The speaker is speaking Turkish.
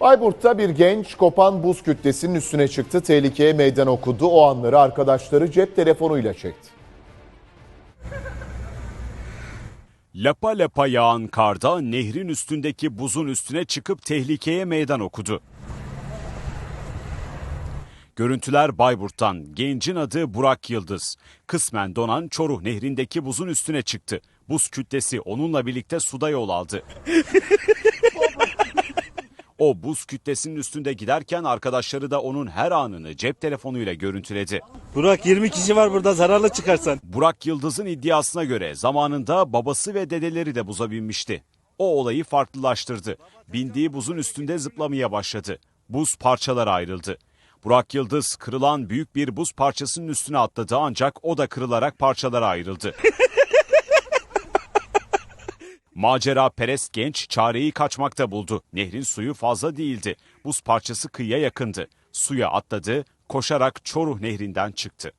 Bayburt'ta bir genç kopan buz kütlesinin üstüne çıktı. Tehlikeye meydan okudu. O anları arkadaşları cep telefonuyla çekti. Lapa lapa yağan karda nehrin üstündeki buzun üstüne çıkıp tehlikeye meydan okudu. Görüntüler Bayburt'tan. Gencin adı Burak Yıldız. Kısmen donan Çoruh Nehri'ndeki buzun üstüne çıktı. Buz kütlesi onunla birlikte suda yol aldı. O buz kütlesinin üstünde giderken arkadaşları da onun her anını cep telefonuyla görüntüledi. Burak 20 kişi var burada zararlı çıkarsan. Burak Yıldız'ın iddiasına göre zamanında babası ve dedeleri de buza binmişti. O olayı farklılaştırdı. Bindiği buzun üstünde zıplamaya başladı. Buz parçalara ayrıldı. Burak Yıldız kırılan büyük bir buz parçasının üstüne atladı ancak o da kırılarak parçalara ayrıldı. Macera perest genç çareyi kaçmakta buldu. Nehrin suyu fazla değildi. Buz parçası kıyıya yakındı. Suya atladı, koşarak Çoruh Nehri'nden çıktı.